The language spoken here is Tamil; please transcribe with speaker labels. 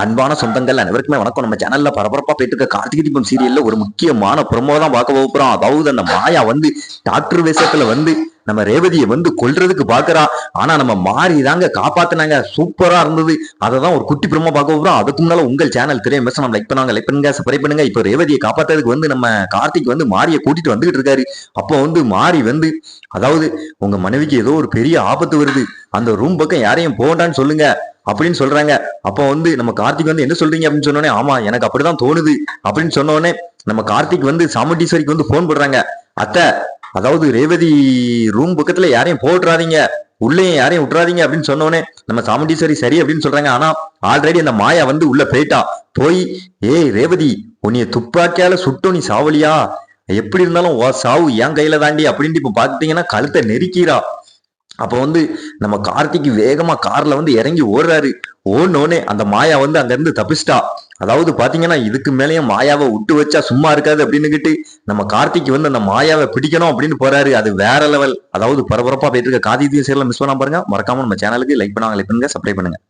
Speaker 1: அன்பான சொந்தங்கள் அனைவருக்குமே வணக்கம். நம்ம சேனல்ல பரபரப்பா போயிட்டு இருக்க கார்த்திகை தீபம் சீரியல்ல ஒரு முக்கியமான ப்ரொமோ தான் பார்க்க போகிறோம் அதாவது அந்த மாயா வந்து டாக்டர் வேஷத்துல வந்து நம்ம ரேவதியை வந்து கொல்றதுக்கு பாக்குறா ஆனா நம்ம மாறி தாங்க காப்பாத்தினாங்க. சூப்பரா இருந்தது. அதை தான் ஒரு குட்டி பிரமோ பார்க்க போகிறோம் அதுக்கு முன்னால உங்கள் சேனல் தெரியும் மிஸ் லைக் பண்ணுவாங்க. லைக் பண்ணுங்க சப்ஸ்கிரைப் பண்ணுங்க. இப்போ ரேவதியை காப்பாத்துறதுக்கு வந்து நம்ம கார்த்திக் வந்து மாரியை கூட்டிட்டு வந்துகிட்டு இருக்காரு. அப்போ வந்து மாறி வந்து அதாவது உங்க மனைவிக்கு ஏதோ ஒரு பெரிய ஆபத்து வருது. அந்த ரூம் பக்கம் யாரையும் போகண்டான்னு சொல்லுங்க. அப்படின்னு சொல்றாங்க. அப்போ வந்து நம்ம கார்த்திக் வந்து என்ன சொல்றீங்க அப்படின்னு சொன்னோடனே ஆமா எனக்கு அப்படிதான் தோணுது அப்படின்னு சொன்னோடனே நம்ம கார்த்திக் வந்து சாமுண்டீஸ்வரிக்கு வந்து போன் போடுறாங்க. அத்தை அதாவது ரேவதி ரூம் பக்கத்துல யாரையும் போட்டுறாதீங்க. உள்ளே யாரையும் விட்டுறாதீங்க அப்படின்னு சொன்னோடனே நம்ம சாமுண்டீஸ்வரி சரி அப்படின்னு சொல்றாங்க. ஆனா ஆல்ரெடி அந்த மாயா வந்து உள்ள போயிட்டா. போய் ஏய் ரேவதி உன்னைய துப்பாக்கியால சுட்டோ நீ சாவலியா? எப்படி இருந்தாலும் சாவு என் கையில தாண்டி அப்படின்ட்டு இப்ப பாத்தீங்கன்னா கழுத்தை நெருக்கிறா. அப்போ வந்து நம்ம கார்த்திக் வேகமா கார்ல வந்து இறங்கி ஓடுறாரு. ஓடனோடனே அந்த மாயா வந்து அங்கேருந்து தப்பிச்சிட்டா. அதாவது பாத்தீங்கன்னா இதுக்கு மேலேயும் மாயாவை விட்டு வச்சா சும்மா இருக்காது அப்படின்னுக்கிட்டு நம்ம கார்த்திக் வந்து அந்த மாயாவை பிடிக்கணும் அப்படின்னு போறாரு. அது வேற லெவல் அதாவது பரபரப்பா போயிட்டு இருக்க காதி சேரல மிஸ் பண்ணாம பாருங்க. மறக்காம நம்ம சேனலுக்கு லைக் பண்ணுவாங்க லைக் பண்ணுங்க சப்ஸ்கிரைப் பண்ணுங்க.